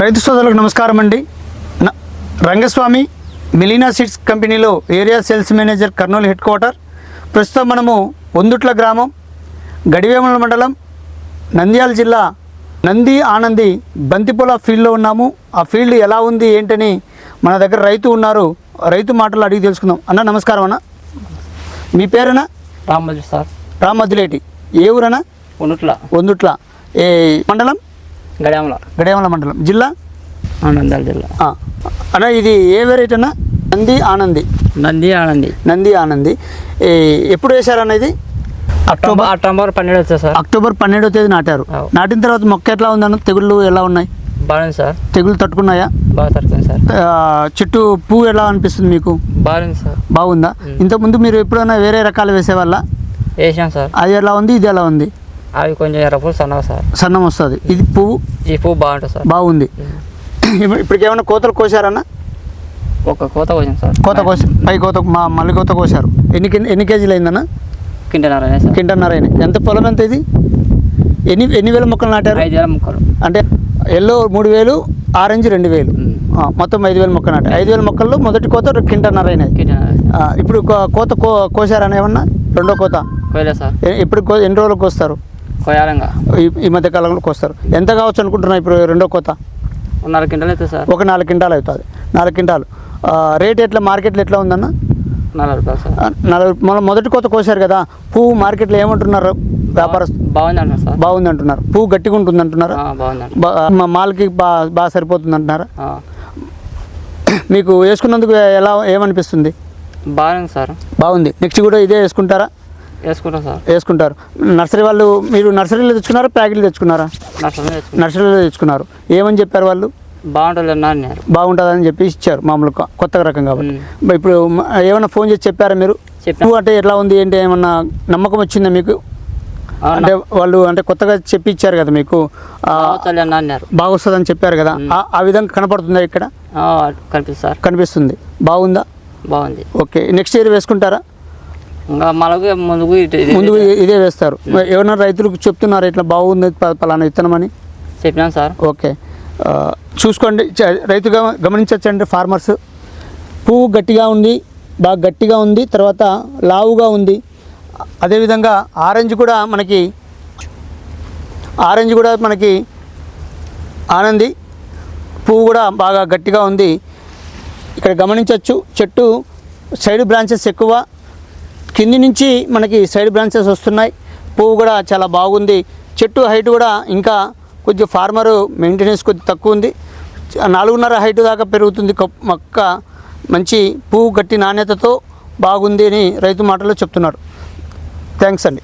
రైతు సోదరులకు నమస్కారం అండి. రంగస్వామి మిలీనా సీడ్స్ కంపెనీలో area sales manager Kurnool head quarter. ప్రస్తుతం మనము వందుట్ల గ్రామం గడివేముల మండలం నంద్యాల జిల్లా నంది ఆనంది బంతిపొల ఫీల్డ్లో ఉన్నాము. ఆ ఫీల్డ్ ఎలా ఉంది ఏంటని మన దగ్గర రైతు ఉన్నారు. రైతు మాటలు అడిగి తెలుసుకుందాం. అన్న నమస్కారం అన్న. మీ పేరనా రామోజీ సార్. రామద్దులేటి ఏ ఊరనా ఉన్నట్ల వందుట్ల. ఏ మండలం? గడియామల. గడియామల మండలం. జిల్లా? ఆనందాల జిల్లా. అన్న ఇది ఏ వెరైటీ అన్న? నంది ఆనంది? నంది ఆనంది. నంది ఆనంది. ఎప్పుడు వేశారన్న ఇది? అక్టోబర్ అక్టోబర్ పన్నెండు సార్. అక్టోబర్ పన్నెండో తేదీ నాటారు. నాటిన తర్వాత మొక్క ఎట్లా ఉందన్న? తెగుళ్ళు ఎలా ఉన్నాయి? బాగుంది సార్. తెగుళ్ళు తట్టుకున్నాయా? బాగా తరుకుంది సార్. చెట్టు పువ్వు ఎలా అనిపిస్తుంది మీకు? బాగుంది సార్. బాగుందా? ఇంతకుముందు మీరు ఎప్పుడైనా వేరే రకాలు వేసేవాళ్ళ? వేసాం సార్. అది ఎలా ఉంది? ఇది ఎలా ఉంది? అవి కొంచెం ఎర్రపూలు సన్నగా సార్. సన్నం వస్తుంది. ఇది పువ్వు? ఈ పువ్వు బాగుంటుంది సార్. బాగుంది. ఇప్పుడు- ఇప్పటికి ఏమైనా కోతలు కోసారన్న ఒక కోత వచ్చింది సార్. కోత కోసి. పై కోత మా మళ్ళీ కోత కోసారు ఎన్ని ఎన్ని కేజీలు అయిందన్న? కింటన్నర సార్. కింటన్నర ఎంత పొలం ఎంత ఇది? ఎన్ని ఎన్ని వేల మొక్కలు నాటారు? ఐదు వేల ముక్కలు. అంటే ఎల్లో మూడు వేలు ఆరెంజ్ రెండు వేలు. మొత్తం ఐదు వేల మొక్కలు నాటారు. ఐదు వేల మొక్కల్లో మొదటి కోత కింటన్నర ఇప్పుడు కోత కో కోసారని ఏమన్నా? రెండో కోత? సార్. ఎప్పుడు ఎన్ని రోజులకు వస్తారు కోయాలంగా ఈ మధ్య కాలంలో కోస్తారు ఎంత కావచ్చు అనుకుంటున్నా ఇప్పుడు రెండో కోత? ఉన్నర కింటలు అవుతుంది సార్. ఒక నాలుగు క్వింటాలు అవుతుంది. నాలుగు క్వింటాలు. రేట్ ఎట్లా మార్కెట్లో ఎట్లా ఉందన్న? నలభై రూపాయలు సార్. ఆ, నలభై మన మొదటి కోత కోసారు కదా పువ్వు మార్కెట్లో ఏమంటున్నారు వ్యాపారస్తు? బాగుంది అంటారు సార్. బాగుంది అంటున్నారు పువ్వు గట్టిగా ఉంటుంది అంటున్నారా బాగుంది మా మాల్కి బాగా బాగా సరిపోతుంది అంటున్నారా మీకు వేసుకున్నందుకు ఎలా ఏమనిపిస్తుంది? బాగుంది సార్. బాగుంది. నెక్స్ట్ కూడా ఇదే వేసుకుంటారా? వేసుకుంటాం సార్. వేసుకుంటారు. నర్సరీ వాళ్ళు మీరు నర్సరీలో తెచ్చుకున్నారా ప్యాకెట్లు తెచ్చుకున్నారా? నర్సరీలో తెచ్చుకున్నారు. ఏమని చెప్పారు వాళ్ళు? బాగుంటుంది అన్న అన్నారు. బాగుంటుందని చెప్పి ఇచ్చారు మామూలు కొ- కొత్త రకం కాబట్టి. మరి ఇప్పుడు మ- ఏమన్నా ఫోన్ చేసి చెప్పారా మీరు? చెప్పాం. పువ్వు అంటే ఎట్లా ఉంది ఏంటి ఏమన్నా నమ్మకం వచ్చిందా మీకు? అవునా? అంటే వాళ్ళు అంటే కొత్తగా చెప్పి ఇచ్చారు కదా మీకు. ఆ, బాగుంటుంది అన్న అన్నారు. బాగా వస్తుందని చెప్పారు కదా. ఆ- ఆ విధంగా కనపడుతుందా ఇక్కడ? ఆ, కనిపిస్తుంది సార్. కనిపిస్తుంది. బాగుందా? బాగుంది. ఓకే. నెక్స్ట్ ఇయర్ వేసుకుంటారా? మళ్ళీ ముందుకు ఇది- ముందు ఇదే వేస్తారు. ఎవరైనా రైతులకు చెప్తున్నారు? ఇట్లా బాగుంది పలానా విత్తనమని? చెప్పినాను సార్. ఓకే. చూసుకోండి. రైతు గమ- గమనించవచ్చండి ఫార్మర్స్. పువ్వు గట్టిగా ఉంది బాగా గట్టిగా ఉంది తర్వాత లావుగా ఉంది. అదేవిధంగా ఆరెంజ్ కూడా మనకి ఆరెంజ్ కూడా మనకి ఆనంది. పువ్వు కూడా బాగా గట్టిగా ఉంది. ఇక్కడ గమనించవచ్చు చెట్టు సైడ్ బ్రాంచెస్ ఎక్కువ కింది నుంచి మనకి సైడ్ బ్రాంచెస్ వస్తున్నాయి. పువ్వు కూడా చాలా బాగుంది. చెట్టు హైట్ కూడా ఇంకా కొద్దిగా ఫార్మరు మెయింటెనెన్స్ కొద్ది తక్కువ ఉంది. నాలుగున్నర హైట్ దాకా పెరుగుతుంది. మొక్క మంచి పువ్వు గట్టి నాణ్యతతో బాగుంది అని రైతు మాటలో చెప్తున్నారు. థ్యాంక్స్ అండి.